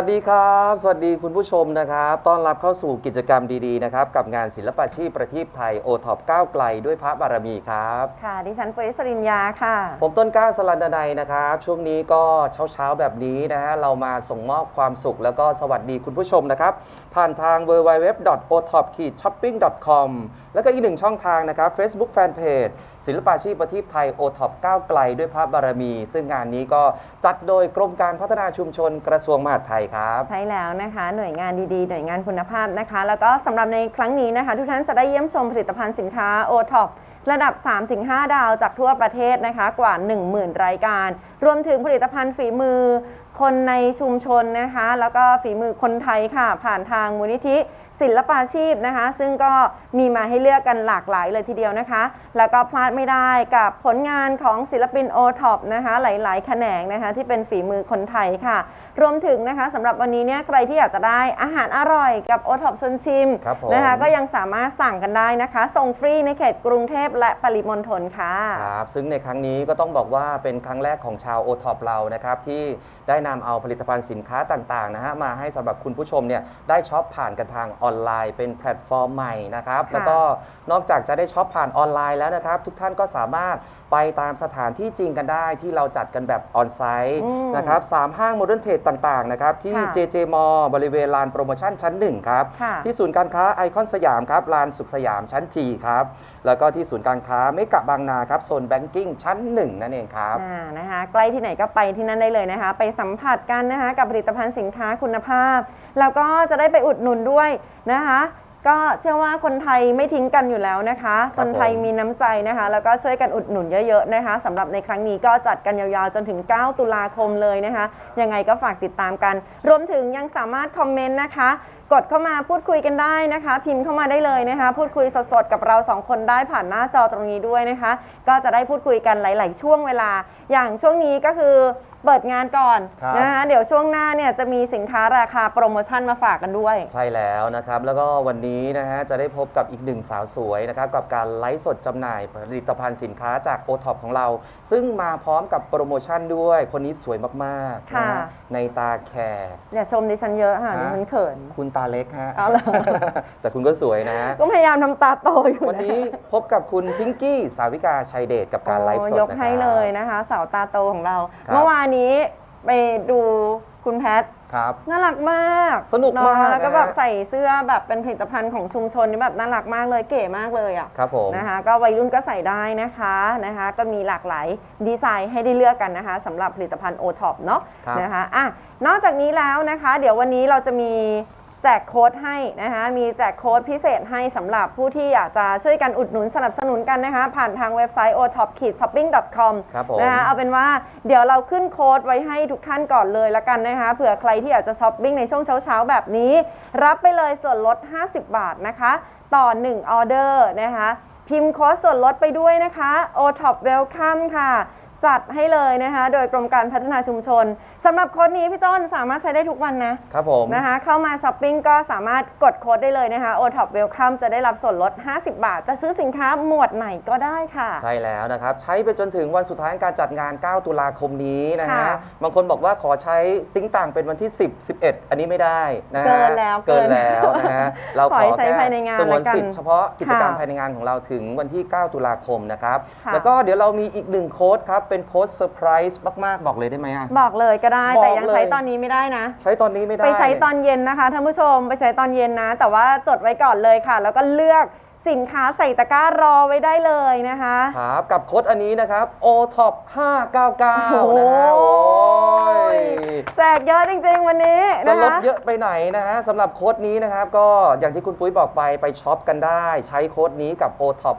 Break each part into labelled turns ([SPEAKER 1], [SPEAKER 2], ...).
[SPEAKER 1] สวัสดีครับ สวัสดีคุณผู้ชมนะครับต้อนรับเข้าสู่กิจกรรมดีๆนะครับกับงานศิลปาชีพประทีปไทยโอท็อปก้าวไกลด้วยพระบารมีครับ
[SPEAKER 2] ค่ะ ดิฉันปุ้ยสริญญาค่ะ
[SPEAKER 1] ผมต้นกล้าสลันดนัยนะครับ ช่วงนี้ก็เช้าๆแบบนี้นะฮะเรามาส่งมอบความสุขแล้วก็สวัสดีคุณผู้ชมนะครับ ผ่านทาง www.otop-shopping.com แล้วก็อีกหนึ่งช่องทางนะครับ Facebook Fanpage ศิลปาชีพประทีปไทยโอท็อปก้าวไกลด้วยพระบารมี ซึ่งงานนี้ก็จัดโดยกรมการพัฒนาชุมชนกระทรวงมหาดไทยครับ
[SPEAKER 2] ใช่แล้วนะคะ หน่วยงานดีๆ หน่วยงานคุณภาพนะคะ แล้วก็สำหรับในครั้งนี้นะคะ ทุกท่านจะได้เยี่ยมชมผลิตภัณฑ์สินค้า o t o p ระดับ 3-5 ดาวจากทั่วประเทศนะคะกว่า 10,000 รายการ รวมถึงผลิตภัณฑ์ฝีมือคนในชุมชนนะคะ แล้วก็ฝีมือคนไทยค่ะ ผ่านทางมูลนิธิ ศิลปาชีพนะคะ ซึ่งก็มีมาให้เลือกกันหลากหลายเลยทีเดียวนะคะ แล้วก็พลาดไม่ได้กับผลงานของศิลปินโอท็อปนะคะหลายๆ แขนงนะคะที่เป็นฝีมือคนไทยค่ะรวมถึงนะคะสำหรับวันนี้เนี่ยใครที่อยากจะได้อาหารอร่อยกับโอท็อปชวนชิม
[SPEAKER 1] ครับผม
[SPEAKER 2] นะคะก็ยังสามารถสั่งกันได้นะคะ ส่งฟรีในเขตกรุงเทพและปริมณฑลค่ะ
[SPEAKER 1] ครับซึ่งในครั้งนี้ก็ต้องบอกว่าเป็นครั้งแรกของชาวโอท็อปเรานะครับที่ได้นำเอาผลิตภัณฑ์สินค้าต่างๆนะฮะมาให้สำหรับคุณผู้ชมเนี่ยได้ช็อปผ่านกันทางออนไลน์ เป็นแพลตฟอร์มใหม่นะครับ
[SPEAKER 2] ค่ะ
[SPEAKER 1] แล้วก็นอกจากจะได้ช็อปผ่านออนไลน์แล้วนะครับ ทุกท่านก็สามารถไปตามสถานที่จริงกันได้ที่เราจัดกันแบบออนไซต์
[SPEAKER 2] อืม
[SPEAKER 1] นะครับสามห้างโมเดิร์นเทรดต่างๆนะครับที่
[SPEAKER 2] ค่ะ
[SPEAKER 1] JJ m บริเวณลานโปรโมชั่นชั้นหนึ่งครับ
[SPEAKER 2] ค่ะ
[SPEAKER 1] ที่ศูนย์การค้าไอคอนสยามครับลานสุขสยามชั้นจีครับแล้วก็ที่ศูนย์การค้าเมกะบางนาครับโซนแบงกิ้งชั้นหนึ่งนั่นเองครับ
[SPEAKER 2] อ่านะคะ ใกล้ที่ไหนก็ไปที่นั่นได้เลยนะคะ ไปสัมผัสกันนะคะ กับผลิตภัณฑ์สินค้าคุณภาพ แล้วก็จะได้ไปอุดหนุนด้วยนะคะ ก็เชื่อว่าคนไทยไม่ทิ้งกันอยู่แล้วนะคะ
[SPEAKER 1] ค
[SPEAKER 2] ครับนไทย
[SPEAKER 1] ผม
[SPEAKER 2] มีน้ำใจนะคะ แล้วก็ช่วยกันอุดหนุนเยอะๆนะคะสำหรับในครั้งนี้ก็จัดกันยาวๆ จนถึง 9 ตุลาคมเลยนะคะ ยังไงก็ฝากติดตามกัน รวมถึงยังสามารถคอมเมนต์นะคะ กดเข้ามาพูดคุยกันได้นะคะ พิมพ์เข้ามาได้เลยนะคะ พูดคุยสดๆกับเราสองคนได้ผ่านหน้าจอตรงนี้ด้วยนะคะ ก็จะได้พูดคุยกันหลาย ๆ ช่วงเวลา อย่างช่วงนี้ก็คือเปิดงานก่อน
[SPEAKER 1] ครับ
[SPEAKER 2] นะคะเดี๋ยวช่วงหน้าเนี่ยจะมีสินค้าราคาโปรโมชั่นมาฝากกันด้วย
[SPEAKER 1] ใช่แล้วนะครับ แล้วก็วันนี้นะฮะจะได้พบกับอีกหนึ่งสาวสวยนะครับ กับการไลฟ์สดจำหน่ายผลิตภัณฑ์สินค้าจากโอท็อปของเรา ซึ่งมาพร้อมกับโปรโมชั่นด้วย คนนี้สวยมากๆนะ
[SPEAKER 2] ค่ะ
[SPEAKER 1] ฮะในตาแคร์
[SPEAKER 2] อย่าชมดิฉันเยอะค่ะ
[SPEAKER 1] ฮะ
[SPEAKER 2] ดิฉันเขิน
[SPEAKER 1] คุณตาเล็กฮะ
[SPEAKER 2] เอาเหรอ
[SPEAKER 1] แต่คุณก็สวยนะ
[SPEAKER 2] ก็พยายามทำตาโตอยู่
[SPEAKER 1] วัน
[SPEAKER 2] นะ
[SPEAKER 1] นี้พบกับคุณพิงกี้สาวิกาชัยเดชกับการไลฟ์สด
[SPEAKER 2] โอ้ยก
[SPEAKER 1] นะครับ
[SPEAKER 2] ให้เลยนะคะ สาวตาโตของเรา
[SPEAKER 1] ครับ
[SPEAKER 2] เมื่อวานนี้ไปดูคุณแพท
[SPEAKER 1] ครับ
[SPEAKER 2] น่ารักมาก
[SPEAKER 1] สนุกมาก
[SPEAKER 2] เอะแล้วก็
[SPEAKER 1] นะฮะ
[SPEAKER 2] แบบใส่เสื้อแบบเป็นผลิตภัณฑ์ของชุมชนนี่แบบน่ารักมากเลยเก๋มากเลยอะ
[SPEAKER 1] ครับผม
[SPEAKER 2] นะคะ ก็วัยรุ่นก็ใส่ได้นะคะนะคะ ก็มีหลากหลายดีไซน์ให้ได้เลือกกันนะคะสำหรับผลิตภัณฑ์โอท็อปเนาะ
[SPEAKER 1] ครับ
[SPEAKER 2] นะคะอะนอกจากนี้แล้วนะคะ เดี๋ยววันนี้เราจะมี แจกโค้ดให้นะคะมีแจกโค้ดพิเศษให้สำหรับผู้ที่อยากจะช่วยกันอุดหนุนสนับสนุนกันนะคะผ่านทางเว็บไซต์ o t o p s h o p p i n g c o m
[SPEAKER 1] ครับผม
[SPEAKER 2] นะคะเอาเป็นว่าเดี๋ยวเราขึ้นโค้ดไว้ให้ทุกท่านก่อนเลยละกันนะคะเผื่อใครที่อยากจะช้อปปิ้งในช่วงเช้าๆแบบนี้ รับไปเลยส่วนลด 50 บาทนะคะ ต่อ 1 ออเดอร์นะคะพิมพ์โค้ดส่วนลดไปด้วยนะคะ o t o p Welcome ค่ะ จัดให้เลยนะคะ โดยกรมการพัฒนาชุมชน สำหรับโค้ดนี้พี่ต้นสามารถใช้ได้ทุกวันนะ
[SPEAKER 1] ครับผม
[SPEAKER 2] นะคะเข้ามาช้อปปิ้งก็สามารถกดโค้ดได้เลยนะคะ o t o p Welcome จะได้รับส่วนลด 50 บาท จะซื้อสินค้าหมวดไหนก็ได้ค่ะ
[SPEAKER 1] ใช่แล้วนะครับ ใช้ไปจนถึงวันสุดท้ายของการจัดงาน 9 ตุลาคมนี้นะฮะ
[SPEAKER 2] ค่ะ
[SPEAKER 1] บางคนบอกว่าขอใช้ติ้งต่างเป็นวันที่ 10 11 อันนี้ไม่ได้นะฮะ
[SPEAKER 2] เกินแล้ว
[SPEAKER 1] เกินแล้วนะฮะเรา
[SPEAKER 2] ข
[SPEAKER 1] ข
[SPEAKER 2] อ
[SPEAKER 1] อ
[SPEAKER 2] ให้ใช้
[SPEAKER 1] แค่
[SPEAKER 2] ภายในงาน
[SPEAKER 1] สงวน
[SPEAKER 2] ละกัน
[SPEAKER 1] สิทธิ์เฉพาะกิจกรรม
[SPEAKER 2] ค่ะ
[SPEAKER 1] ภายในงานของเราถึงวันที่ 9 ตุลาคมนะครับ
[SPEAKER 2] ค่ะ
[SPEAKER 1] แล้วก็เดี๋ยวเรามีอีกหนึ่งโค้ดครับเป็นโค้ดเซอร์ไพรส์มากๆบอกเลยได้ไหมอะ
[SPEAKER 2] บอกเลยก็ได้
[SPEAKER 1] บอก
[SPEAKER 2] แต่ยังใช้
[SPEAKER 1] เลย
[SPEAKER 2] ตอนนี้ไม่ได้นะ
[SPEAKER 1] ใช้ตอนนี้ไม่ได้
[SPEAKER 2] ไปใช้ตอนเย็นนะคะท่านผู้ชมไปใช้ตอนเย็นนะ แต่ว่าจดไว้ก่อนเลยค่ะ แล้วก็เลือก สินค้าใส่ตะกร้ารอไว้ได้เลยนะคะ
[SPEAKER 1] ครับกับโค้ดอันนี้นะครับ o t o p 599
[SPEAKER 2] โอ้
[SPEAKER 1] นะฮะโอ้ย
[SPEAKER 2] แจกเยอะจริง ๆ วันนี้
[SPEAKER 1] จะ
[SPEAKER 2] นะ
[SPEAKER 1] ลด
[SPEAKER 2] คะ
[SPEAKER 1] เยอะไปไหนนะฮะสำหรับโค้ดนี้นะครับ ก็อย่างที่คุณปุ้ยบอกไปไปช็อปกันได้ ใช้โค้ดนี้กับ o t o p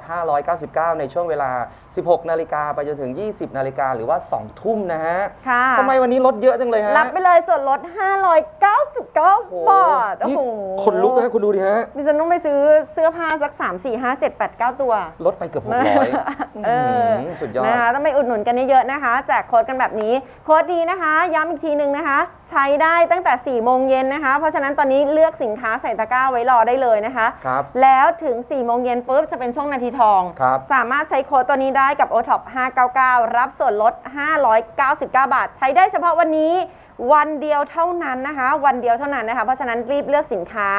[SPEAKER 1] 599 ในช่วงเวลา 16 นาฬิกาไปจนถึง 20 นาฬิกาหรือว่า 2 ทุ่มนะฮะ
[SPEAKER 2] ค่ะ
[SPEAKER 1] ทำไมวันนี้ลดเยอะจังเลยฮะ
[SPEAKER 2] รับไปเลยส่วนลด 599
[SPEAKER 1] โอ้โห
[SPEAKER 2] บาทโอ้
[SPEAKER 1] นี่
[SPEAKER 2] โห
[SPEAKER 1] ขนลุกนะฮะคุณดูดิฮะ
[SPEAKER 2] ดิฉันต้องไปซื้อเสื้อผ้าสัก3 4 5 7 8 9 ตัว
[SPEAKER 1] ลดไปเกือบ600
[SPEAKER 2] เออ
[SPEAKER 1] หืสุดยอด
[SPEAKER 2] นะคะต้องไปอุดหนุนกันเยอะๆนะคะ แจกโค้ดกันแบบนี้โค้ดดีนะคะ ย้ำอีกทีหนึ่งนะคะ ใช้ได้ตั้งแต่4โมงเย็นนะคะ เพราะฉะนั้นตอนนี้เลือกสินค้าใส่ตะกร้าไว้รอได้เลยนะคะ
[SPEAKER 1] ครับ
[SPEAKER 2] แล้วถึง4โมงเย็นปุ๊บจะเป็นช่วงนาทีทอง
[SPEAKER 1] ครับ
[SPEAKER 2] สามารถใช้โค้ดตัวนี้ได้กับ o t o p 599 รับส่วนลด 599 บาท ใช้ได้เฉพาะวันนี้ วันเดียวเท่านั้นนะคะ วันเดียวเท่านั้นนะคะ เพราะฉะนั้นรีบเลือกสินค้า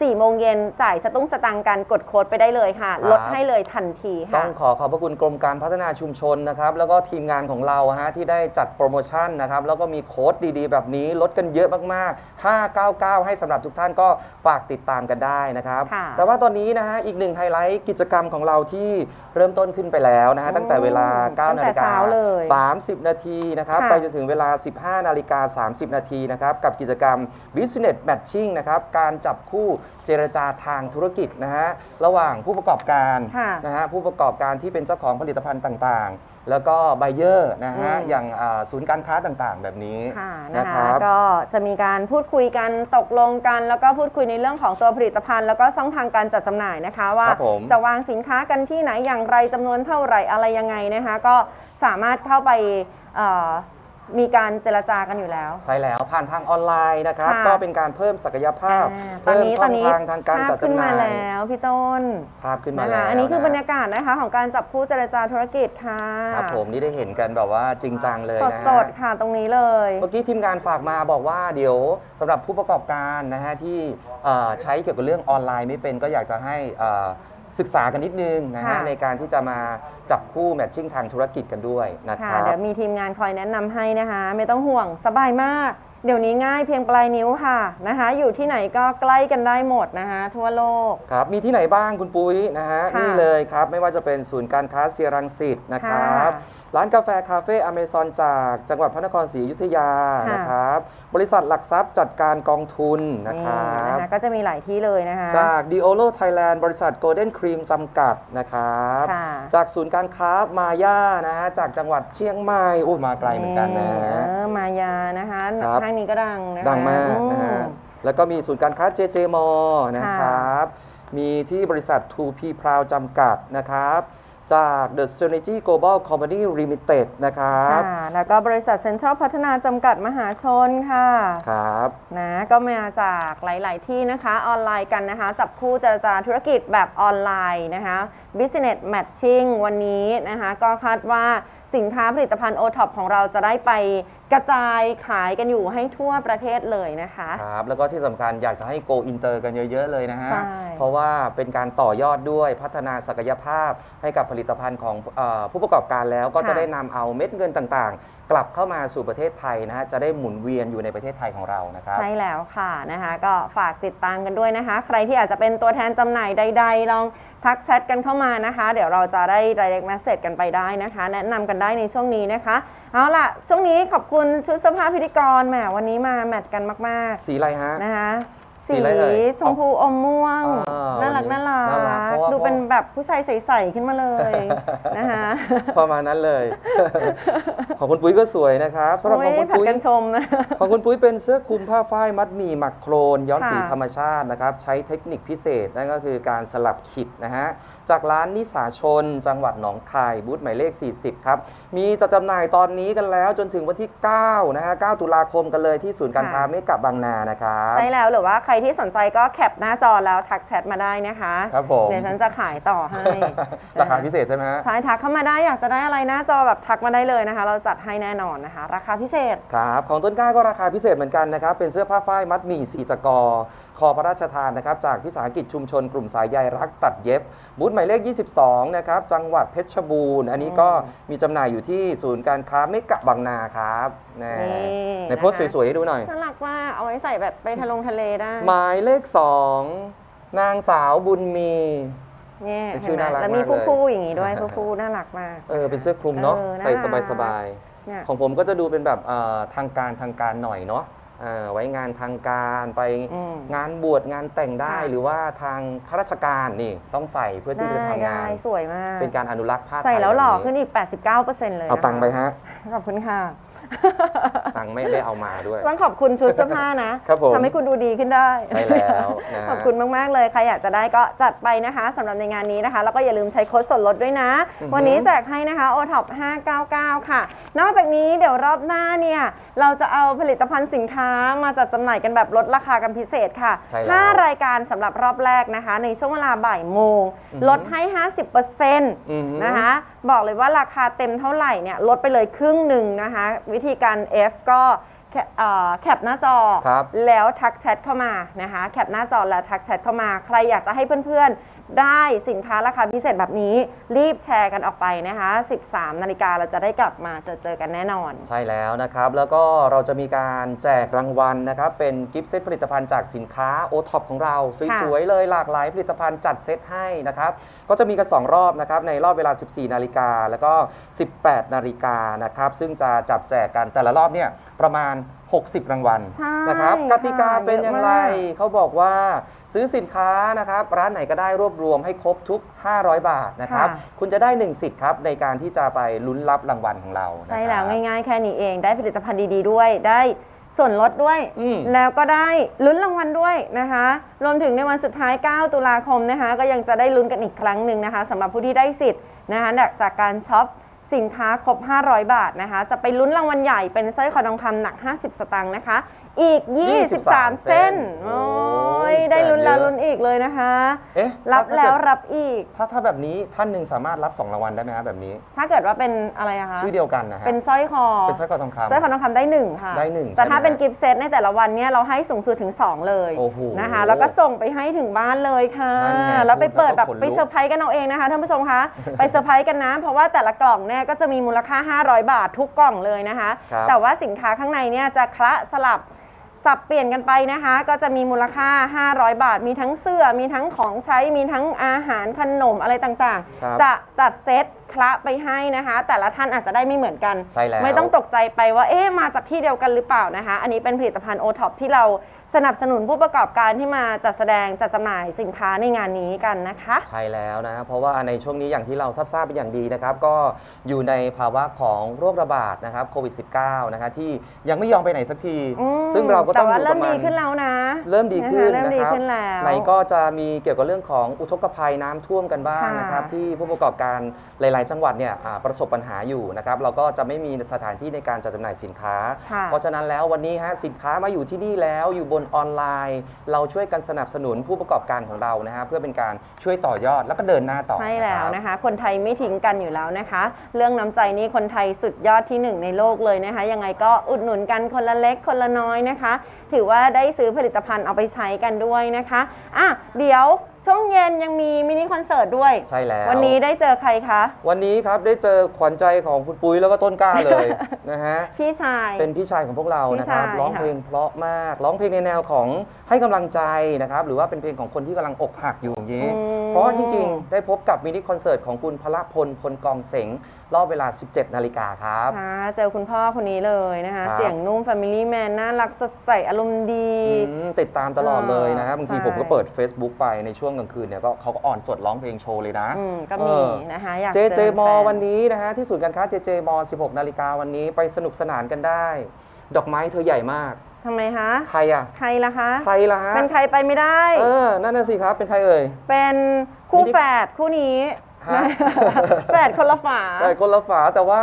[SPEAKER 2] 4โมงเย็นจ่ายสตุ้งสตังค์กันกดโค้ดไปได้เลยค่ะ
[SPEAKER 1] ครับ
[SPEAKER 2] ลดให้เลยทันที
[SPEAKER 1] ต้
[SPEAKER 2] ค่ะ
[SPEAKER 1] องขอขอบพระคุณกรมการพัฒนาชุมชนนะครับ แล้วก็ทีมงานของเราฮะที่ได้จัดโปรโมชั่นนะครับ แล้วก็มีโค้ดดีๆ แบบนี้ลดกันเยอะมากๆ 599 ให้สำหรับทุกท่านก็ฝากติดตามกันได้นะครับ
[SPEAKER 2] ค่ะ
[SPEAKER 1] แต่ว่าตอนนี้นะฮะอีกหนึ่งไฮไลท์กิจกรรมของเราที่เริ่มต้นขึ้นไปแล้วนะฮะตั้งแต่เวลา9นาฬิ
[SPEAKER 2] ตั้งแต่
[SPEAKER 1] ก
[SPEAKER 2] เช้าเลยา
[SPEAKER 1] 30 นาทีนะครับ
[SPEAKER 2] ค่ะ
[SPEAKER 1] ไปจนถึงเวลา 15 นาฬิกา 30 นาทีนะครับกับกิจกรรม Business Matching นะครับการจับคู่เจรจาทางธุรกิจนะฮะระหว่างผู้ประกอบการ
[SPEAKER 2] ค่ะ
[SPEAKER 1] นะฮะผู้ประกอบการที่เป็นเจ้าของผลิตภัณฑ์ต่างๆ แล้วก็ไบเออร์นะฮะ
[SPEAKER 2] อืม
[SPEAKER 1] อย่างอ่าศูนย์การค้าต่างๆ แบบนี้
[SPEAKER 2] ค่ะ
[SPEAKER 1] นะ
[SPEAKER 2] นะ
[SPEAKER 1] ค
[SPEAKER 2] คะ
[SPEAKER 1] รับ
[SPEAKER 2] ก็จะมีการพูดคุยกันตกลงกัน แล้วก็พูดคุยในเรื่องของตัวผลิตภัณฑ์ แล้วก็ช่องทางการจัดจำหน่ายนะคะ ว่า
[SPEAKER 1] ครับผม
[SPEAKER 2] จะวางสินค้ากันที่ไหนอย่างไรจำนวนเท่าไหร่อะไรยังไงนะคะ ก็สามารถเข้าไปเอ่อ มีการเจรจากันอยู่แล้ว
[SPEAKER 1] ใช่แล้วผ่านทางออนไลน์นะครับ
[SPEAKER 2] ค่ะ
[SPEAKER 1] ก็เป็นการเพิ่มศักยภาพ
[SPEAKER 2] อ่าตอน
[SPEAKER 1] เพิ่ม
[SPEAKER 2] นี้
[SPEAKER 1] ช่
[SPEAKER 2] ตอ
[SPEAKER 1] อนง
[SPEAKER 2] นี้
[SPEAKER 1] ทางทางการจัด
[SPEAKER 2] ภพขึ้น
[SPEAKER 1] จำห
[SPEAKER 2] มา
[SPEAKER 1] น่าย
[SPEAKER 2] แล้วพี่ต้น
[SPEAKER 1] ภาพขึ้นมา
[SPEAKER 2] นะ
[SPEAKER 1] แล้
[SPEAKER 2] คะ
[SPEAKER 1] ว
[SPEAKER 2] อันนี้คือบรร
[SPEAKER 1] นะ
[SPEAKER 2] ยากาศนะคะของการจับคู่เจรจาธุรกิจค่ะ
[SPEAKER 1] ครับผมนี่ได้เห็นกันแบบว่าจริงจังเลยนะฮะ
[SPEAKER 2] สดๆค่ะตรงนี้เลย
[SPEAKER 1] เมื่อกี้ทีมงานฝากมาบอกว่าเดี๋ยวสำหรับผู้ประกอบการนะฮะที่เอ่อใช้เกี่ยวกับเรื่องออนไลน์ไม่เป็นก็อยากจะให้เอ่อ ศึกษากันนิดนึงนะฮะ
[SPEAKER 2] ค่ะ
[SPEAKER 1] ในการที่จะมาจับคู่แมทชิ่งทางธุรกิจกันด้วยนะค
[SPEAKER 2] ค่ะ
[SPEAKER 1] รับ
[SPEAKER 2] เดี๋ยวมีทีมงานคอยแนะนำให้นะคะ ไม่ต้องห่วงสบายมาก เดี๋ยวนี้ง่ายเพียงปลายนิ้วค่ะนะคะ อยู่ที่ไหนก็ใกล้กันได้หมดนะคะ ทั่วโลก
[SPEAKER 1] ครับมีที่ไหนบ้างคุณปุ้ยนะฮะ
[SPEAKER 2] ค่ะ
[SPEAKER 1] นี่เลยครับ ไม่ว่าจะเป็นศูนย์การค้าเซียรังสิตนะครับ
[SPEAKER 2] ค่ะ
[SPEAKER 1] ร้านกาแฟคาเฟ่อเมซอนจากจังหวัดพระนครศรีอยุธยา
[SPEAKER 2] ค่ะ
[SPEAKER 1] นะครับ บริษัทหลักทรัพย์จัดการกองทุนนะครั
[SPEAKER 2] นี่
[SPEAKER 1] บ
[SPEAKER 2] นะคะก็จะมีหลายที่เลยนะคะ
[SPEAKER 1] จาก d i o l o Thailand บริษัท Golden Cream จำกัดนะครับ
[SPEAKER 2] ค่ะ
[SPEAKER 1] จากศูนย์การค้ามาย่านะฮะจากจังหวัดเชียงใหม่อุ้ยมาไกลเหมือนกันนะ
[SPEAKER 2] เออมายานะคะ
[SPEAKER 1] ครับ
[SPEAKER 2] ห้างนี้ก็ดังนะคะ
[SPEAKER 1] ดังมากนะฮะ
[SPEAKER 2] อืม
[SPEAKER 1] แล้วก็มีศูนย์การค้า JJ m a l l นะค
[SPEAKER 2] ค่ะ
[SPEAKER 1] รับ มีที่บริษัท 2P Proud จำกัดนะครับ จาก The Synergy Global Company Limited นะครับ
[SPEAKER 2] ค่ะแล้วก็บริษัทเซ็นทรัลพัฒนาจำกัดมหาชนค่ะ
[SPEAKER 1] ครับ
[SPEAKER 2] นะก็มาจากหลาย ๆ ที่นะคะออนไลน์กันนะคะ จับคู่เจรจาธุรกิจแบบออนไลน์นะคะ Business Matching วันนี้นะคะ ก็คาดว่า สินค้าผลิตภัณฑ์ o t o p ของเราจะได้ไปกระจายขายกันอยู่ให้ทั่วประเทศเลยนะคะ
[SPEAKER 1] ครับ แล้วก็ที่สำคัญอยากจะให้ go inter กันเยอะ ๆ เลยนะฮะ
[SPEAKER 2] ใช่
[SPEAKER 1] เพราะว่าเป็นการต่อยอดด้วยพัฒนาศักยภาพให้กับผลิตภัณฑ์ของเออผู้ประกอบการแล้วก็จะ
[SPEAKER 2] ค่ะ
[SPEAKER 1] ได้นำเอาเม็ดเงินต่างๆ กลับเข้ามาสู่ประเทศไทยนะฮะ จะได้หมุนเวียนอยู่ในประเทศไทยของเรานะครับ
[SPEAKER 2] ใช่แล้วค่ะนะคะ ก็ฝากติดตามกันด้วยนะคะ ใครที่อาจจะเป็นตัวแทนจำหน่ายใดๆ ลองทักแชทกันเข้ามานะคะ เดี๋ยวเราจะได้ direct message กันไปได้นะคะ แนะนำกันได้ในช่วงนี้นะคะ เอาล่ะ ช่วงนี้ขอบคุณชุดเสื้อผ้าพิธีกรแหมวันนี้มาแมทกันมาก
[SPEAKER 1] สีอะไรฮะ
[SPEAKER 2] ๆนะคะ
[SPEAKER 1] สี
[SPEAKER 2] สี
[SPEAKER 1] อะไรเอ่ย
[SPEAKER 2] ชมพูอมม่วง
[SPEAKER 1] อ่า
[SPEAKER 2] น่ารัก
[SPEAKER 1] วันนี้
[SPEAKER 2] น่ารั
[SPEAKER 1] น่ารักเพราะว่า
[SPEAKER 2] ดูเป็นแบบผู้ชายใสๆขึ้นมาเลยนะคะ
[SPEAKER 1] ประมาณนั้นเลย ของคุณปุ้ยก็สวยนะครับสำหรับของ
[SPEAKER 2] โอ้
[SPEAKER 1] คุ
[SPEAKER 2] ย
[SPEAKER 1] ณ
[SPEAKER 2] ผัด
[SPEAKER 1] ปุ้ย
[SPEAKER 2] กันชมนะ
[SPEAKER 1] ของคุณปุ้ยเป็นเสื้อคลุมผ้าฝ้ายมัดหมี่หมักโครน ย้อมสี
[SPEAKER 2] ค่ะ
[SPEAKER 1] ธรรมชาตินะครับ ใช้เทคนิคพิเศษนั่นก็คือการสลับขิดนะฮะ จากร้านนิสาชน จังหวัดหนองคายบูธหมายเลข 40 ครับ มีจัดจำหน่ายตอนนี้กันแล้วจนถึงวันที่ 9 นะฮะ 9 ตุลาคมกันเลยที่ศูนย์การค้า
[SPEAKER 2] ค่ะ
[SPEAKER 1] เมกะบางนานะครับ
[SPEAKER 2] ใช่แล้วหรือว่าใครที่สนใจก็แคปหน้าจอแล้วทักแชทมาได้นะคะ
[SPEAKER 1] ครับผม
[SPEAKER 2] เดี๋ยวฉันจะขายต่อให้
[SPEAKER 1] ราคาพิเศษใช่ไหมฮะ
[SPEAKER 2] ใช่ทักเข้ามาได้อยากจะได้อะไรหน้าจอแบบทักมาได้เลยนะคะ เราจัดให้แน่นอนนะคะ ราคาพิเศษ
[SPEAKER 1] ครับ ของต้นกล้าก็ราคาพิเศษเหมือนกันนะครับ เป็นเสื้อผ้าฝ้ายมัดหมี่สีตะกอ คอพระราชทานนะครับจากวิสาหกิจชุมชนกลุ่มสายใยรักตัดเย็บ บูธหมายเลข 22 นะครับจังหวัดเพชรบูรณ์ อันนี้ก็มีจำหน่ายอยู่ที่ศูนย์การค้าเมกะบางนาครับแน่
[SPEAKER 2] นี่
[SPEAKER 1] ในโพสต์
[SPEAKER 2] นะคะ
[SPEAKER 1] สวยๆให้ดูหน่อย
[SPEAKER 2] น่ารักมากเอาไว้ใส่แบบไปทะลงทะเลได้
[SPEAKER 1] หมายเลข 2 นางสาวบุญมี
[SPEAKER 2] เนี่ย
[SPEAKER 1] เป็นชื่อ
[SPEAKER 2] เห็นไหม
[SPEAKER 1] น่ารัก
[SPEAKER 2] แล้วมี
[SPEAKER 1] มากเลย
[SPEAKER 2] คู่ๆอย่างนี้ด้วยคู่ๆน่ารักมาก
[SPEAKER 1] เออเป็นเสื้อคลุมเนาะ
[SPEAKER 2] เออน่า
[SPEAKER 1] ใส่
[SPEAKER 2] รัก
[SPEAKER 1] สบาย
[SPEAKER 2] เนี่ย
[SPEAKER 1] ๆของผมก็จะดูเป็นแบบเอ่อทางการทางการหน่อยเนาะเอ่อ ไว้งานทางการไป
[SPEAKER 2] อืม
[SPEAKER 1] งานบวชงานแต่งได้
[SPEAKER 2] ค่ะ
[SPEAKER 1] หรือว่าทางข้าราชการนี่ต้องใส่เพื่อที่จะ
[SPEAKER 2] ได้
[SPEAKER 1] ทำงาน
[SPEAKER 2] ได้สวยมาก
[SPEAKER 1] เป็นการอนุรักษ์ผ้าไทย
[SPEAKER 2] ใส่แล้วหล่อ
[SPEAKER 1] บบ
[SPEAKER 2] ขึ้นอีก 89%เลย
[SPEAKER 1] เอา
[SPEAKER 2] นะคะ
[SPEAKER 1] ตังค์ไปฮะ
[SPEAKER 2] ขอบคุณค่ะ
[SPEAKER 1] ตังค์ไม่ได้เอามาด้วย
[SPEAKER 2] ต้องขอบคุณชุดเสื้อผ้านะครับ
[SPEAKER 1] ผม
[SPEAKER 2] ทำให้คุณดูดีขึ้นได้
[SPEAKER 1] ใช่แล้วนะฮะ
[SPEAKER 2] ขอบคุณมากๆเลยใครอยากจะได้ก็จัดไปนะคะสำหรับในงานนี้นะคะ แล้วก็อย่าลืมใช้โค้ดส่วนลดด้วยนะ
[SPEAKER 1] อือฮึ
[SPEAKER 2] วันนี้แจกให้นะคะ o t o p 599 ค่ะ นอกจากนี้เดี๋ยวรอบหน้าเนี่ยเราจะเอาผลิตภัณฑ์สินค้ามาจัดจำหน่ายกันแบบลดราคากันพิเศษค่ะ
[SPEAKER 1] ใช่แล้ว
[SPEAKER 2] ห้ารายการสำหรับรอบแรกนะคะ ในช่วงเวลาบ่ายโมง
[SPEAKER 1] อือฮึ
[SPEAKER 2] ลดให้ 50%
[SPEAKER 1] อือฮึ
[SPEAKER 2] นะคะบอกเลยว่าราคาเต็มเท่าไหร่เนี่ยลดไปเลยครึ่งหนึ่งนะคะ วิธีการ F ก็แคเอ่อแคปหน้าจอ
[SPEAKER 1] ครับ
[SPEAKER 2] แล้วทักแชทเข้ามานะคะ แคปหน้าจอแล้วทักแชทเข้ามา ใครอยากจะให้เพื่อนๆ ได้สินค้าราคาพิเศษแบบนี้ รีบแชร์กันออกไปนะคะ 13 นาฬิกาเราจะได้กลับมาเจอเจอกันแน่นอน
[SPEAKER 1] ใช่แล้วนะครับ แล้วก็เราจะมีการแจกรางวัลนะครับ เป็นกิฟต์เซตผลิตภัณฑ์จากสินค้าโอท็อปของเรา สวยๆ เลยหลากหลายผลิตภัณฑ์จัดเซตให้นะครับ ก็จะมีกัน 2 รอบนะครับ ในรอบเวลา 14 นาฬิกาแล้วก็ 18 นาฬิกานะครับ ซึ่งจะจับแจกกันแต่ละรอบเนี่ยประมาณ 60 รางวัล
[SPEAKER 2] ใช่
[SPEAKER 1] นะครับ
[SPEAKER 2] ค่ะ
[SPEAKER 1] กติกาเป็นอย่างไร
[SPEAKER 2] เยอะมาก
[SPEAKER 1] เขาบอกว่าซื้อสินค้านะครับ ร้านไหนก็ได้รวบรวมให้ครบทุก 500 บาทนะครับคุณจะได้ 1 สิทธิ์ครับ ในการที่จะไปลุ้นรับรางวัลของเรานะครับ
[SPEAKER 2] ใช่แล้วง่ายๆ แค่นี้เองได้ผลิตภัณฑ์ดีๆด้วยได้ส่วนลดด้วย
[SPEAKER 1] อืม
[SPEAKER 2] แล้วก็ได้ลุ้นรางวัลด้วยนะคะ รวมถึงในวันสุดท้าย 9 ตุลาคมนะคะ ก็ยังจะได้ลุ้นกันอีกครั้งหนึ่งนะคะสำหรับผู้ที่ได้สิทธิ์นะคะจากการช็อป สินค้าครบ 500 บาทนะคะ จะไปลุ้นรางวัลใหญ่เป็นสร้อยคอทองคำหนัก 50 สตางค์นะคะ อีก 23 เส้นโอ้ ยได้ลุ้นแล้วลุ้นอีกเลยนะคะ
[SPEAKER 1] เอ๊ะ
[SPEAKER 2] รับ
[SPEAKER 1] ถ้า
[SPEAKER 2] แล้ว
[SPEAKER 1] เกิด
[SPEAKER 2] รับอีก
[SPEAKER 1] ถ้าถ้าแบบนี้ท่านหนึ่งสามารถรับ2รางวัลได้ไหมครับแบบนี้
[SPEAKER 2] ถ้าเกิดว่าเป็นอะไรอะคะ
[SPEAKER 1] ชื่อเดียวกันนะฮะ
[SPEAKER 2] เป็นสร้อยคอ
[SPEAKER 1] เป็นสร้อยคอทองคำ
[SPEAKER 2] สร้อยคอทองคำได้หนึ่งค่ะ
[SPEAKER 1] ได้หนึ่ง
[SPEAKER 2] แต่ถ้า
[SPEAKER 1] ใช่ไหม
[SPEAKER 2] เป็นกิฟต์เซตในแต่ละวันเนี่ยเราให้สูงสุดถึง2เลย
[SPEAKER 1] โอ้โห
[SPEAKER 2] นะคะ แล้วก็ส่งไปให้ถึงบ้านเลยค่ะ
[SPEAKER 1] นั่นไง
[SPEAKER 2] แล้วไปเปิด
[SPEAKER 1] พูดแล้ว
[SPEAKER 2] แบบ
[SPEAKER 1] ก็ขนลุก
[SPEAKER 2] ไปเซอร์ไพรส์กันเอาเองนะคะท่านผู้ชมคะไปเซอร์ไพรส์กันนะเพราะว่าแต่ละกล่องเนี่ยก็จะมีมูลค่า 500 บาททุกกล่องเลยนะคะ
[SPEAKER 1] ครับ
[SPEAKER 2] แต่ว่าสินค้าข้างในเนี่ยจะคละสลับ สับเปลี่ยนกันไปนะคะ ก็จะมีมูลค่า 500 บาท มีทั้งเสื้อ มีทั้งของใช้ มีทั้งอาหารขนมอะไรต่าง
[SPEAKER 1] ครับ
[SPEAKER 2] ๆ จะจัดเซตคละไปให้นะคะ แต่ละท่านอาจจะได้ไม่เหมือนกัน
[SPEAKER 1] ใช่แล้ว
[SPEAKER 2] ไม่ต้องตกใจไปว่าเอ๊ะมาจากที่เดียวกันหรือเปล่านะคะ อันนี้เป็นผลิตภัณฑ์โอท็อปที่เรา สนับสนุนผู้ประกอบการที่มาจัดแสดงจัดจำหน่ายสินค้าในงานนี้กันนะคะ
[SPEAKER 1] ใช่แล้วนะ เพราะว่าในช่วงนี้อย่างที่เราทราบๆเป็นอย่างดีนะครับ ก็อยู่ในภาวะของโรคระบาดนะครับโควิด -19 นะคะที่ยังไม่ยอมไปไหนสักที
[SPEAKER 2] อืม
[SPEAKER 1] ซึ่งเราก็ต้อง
[SPEAKER 2] แต่ว่า
[SPEAKER 1] อยู่
[SPEAKER 2] เริ่
[SPEAKER 1] กับ
[SPEAKER 2] ม
[SPEAKER 1] มั
[SPEAKER 2] ดี
[SPEAKER 1] น
[SPEAKER 2] ขึ้นแล้วนะ
[SPEAKER 1] เริ่มดีขึ้น
[SPEAKER 2] เริ่ม
[SPEAKER 1] นะ
[SPEAKER 2] ดี
[SPEAKER 1] ครับ
[SPEAKER 2] ขึ้นแล้ว
[SPEAKER 1] ไหนก็จะมีเกี่ยวกับเรื่องของอุทกภัยน้ำท่วมกันบ้าง
[SPEAKER 2] ค่ะ
[SPEAKER 1] นะครับ ที่ผู้ประกอบการหลาย ๆ จังหวัดเนี่ยอ่าประสบปัญหาอยู่นะครับ เราก็จะไม่มีสถานที่ในการจัดจำหน่ายสินค้า
[SPEAKER 2] ค่ะ
[SPEAKER 1] เพราะฉะนั้นแล้ววันนี้ฮะสินค้ามาอยู่ที่นี่แล้วอยู่บนออนไลน์ เราช่วยกันสนับสนุนผู้ประกอบการของเรานะฮะเพื่อเป็นการช่วยต่อยอดแล้วก็เดินหน้าต่อ
[SPEAKER 2] ใช่แล้ว
[SPEAKER 1] รับ
[SPEAKER 2] นะคะ คนไทยไม่ทิ้งกันอยู่แล้วนะคะ เรื่องน้ำใจนี่คนไทยสุดยอดที่หนึ่งในโลกเลยนะคะยังไงก็อุดหนุนกันคนละเล็กคนละน้อยนะคะ ถือว่าได้ซื้อผลิตภัณฑ์เอาไปใช้กันด้วยนะคะอะเดี๋ยว ช่วงเย็นยังมีมินิคอนเสิร์ตด้วย
[SPEAKER 1] ใช่แล้ว
[SPEAKER 2] วันนี้ได้เจอใครคะ
[SPEAKER 1] วันนี้ครับได้เจอขวัญใจของคุณปุ้ยแล้วก็ต้นกล้าเลย นะฮะ
[SPEAKER 2] พี่ชาย
[SPEAKER 1] เป็นพี่ชายของพวกเรานะครับ
[SPEAKER 2] พี่ชาย
[SPEAKER 1] ร้องเพลงเพราะมากร้องเพลงในแนวของให้กำลังใจนะครับหรือว่าเป็นเพลงของคนที่กำลังอกหักอยู่อย่างนี้
[SPEAKER 2] อืม
[SPEAKER 1] เพราะว่าจริงๆ ได้พบกับมินิคอนเสิร์ตของคุณพละพลพลกองเสงรอบเวลา 17 นาฬิกาครับ
[SPEAKER 2] ค่ะเจอคุณพ่อคนนี้เลยนะคะ
[SPEAKER 1] ครับ
[SPEAKER 2] เสียงนุ่ม Family Man น่ารักสดใสอารมณ์ดี
[SPEAKER 1] อืมติดตามตลอดเลยนะครับบางที
[SPEAKER 2] ใช่
[SPEAKER 1] ผมก็เปิด Facebook ไปในช่วงกลางคืนเนี่ยก็เขาก็อ่อนสดร้องเพลงโชว์เลยนะ
[SPEAKER 2] อืมก็
[SPEAKER 1] เอ
[SPEAKER 2] มี
[SPEAKER 1] อ
[SPEAKER 2] นะคะอยาก
[SPEAKER 1] เจเจ
[SPEAKER 2] อ
[SPEAKER 1] มอ
[SPEAKER 2] แฟ
[SPEAKER 1] วันนี้นะฮะที่ศูนย์การค้าเจเจมอ16 นาฬิกาวันนี้ไปสนุกสนานกันได้ ดอกไม้เธอใหญ่มาก
[SPEAKER 2] ทำไมคะ
[SPEAKER 1] ใครอะ
[SPEAKER 2] ใครล่ะคะ
[SPEAKER 1] ใครล่ะฮะ
[SPEAKER 2] เป็นใครไปไม่ได้
[SPEAKER 1] เออ นั่นน่ะสิครับ เป็นใครเอ่ย
[SPEAKER 2] เป็นคู่
[SPEAKER 1] มินิ
[SPEAKER 2] แฝดคู่นี้
[SPEAKER 1] ฮะ
[SPEAKER 2] แฝดคนละฝา
[SPEAKER 1] แต่คนละฝาแต่ว่า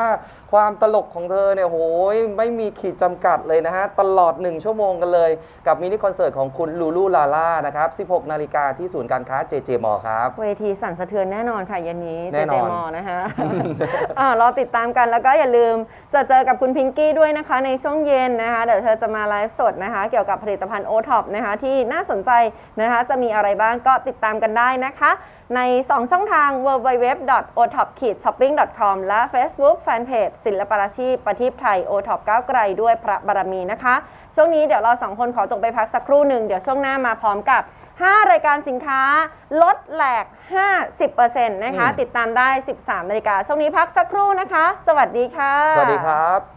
[SPEAKER 1] ความตลกของเธอเนี่ยโหยไม่มีขีดจำกัดเลยนะฮะ ตลอด 1 ชั่วโมงกันเลย กับมินิคอนเสิร์ตของคุณลูลูลาล่านะครับ 16 นาฬิกาที่ศูนย์การค้าเจเจมอครับ
[SPEAKER 2] เวทีสั่นสะเทือนแน่นอนค่ะเย็นนี้
[SPEAKER 1] แน่
[SPEAKER 2] เจ
[SPEAKER 1] น
[SPEAKER 2] เจ
[SPEAKER 1] อน
[SPEAKER 2] มอนะคะอ่ารอติดตามกันแล้วก็อย่าลืมจะเจอกับคุณพิงกี้ด้วยนะคะ ในช่วงเย็นนะคะ เดี๋ยวเธอจะมาไลฟ์สดนะคะ เกี่ยวกับผลิตภัณฑ์โอท็อปนะคะ ที่น่าสนใจนะคะ จะมีอะไรบ้างก็ติดตามกันได้นะคะ ใน 2 ช่องทาง www.otop-shopping.com และ Facebook Fanpage ศิลปาชีพประทีปไทย o t o p ก้าวไกลด้วยพระบารมีนะคะ ช่วงนี้เดี๋ยวเราสองคนขอตรงไปพักสักครู่หนึ่งเดี๋ยวช่วงหน้ามาพร้อมกับ 5 รายการสินค้าลดแหลก 50%นะคะ
[SPEAKER 1] อืม
[SPEAKER 2] ติดตามได้ 13นาฬิกาช่วงนี้พักสักครู่นะคะ สวัสดีค่ะ
[SPEAKER 1] สวัสดีครับ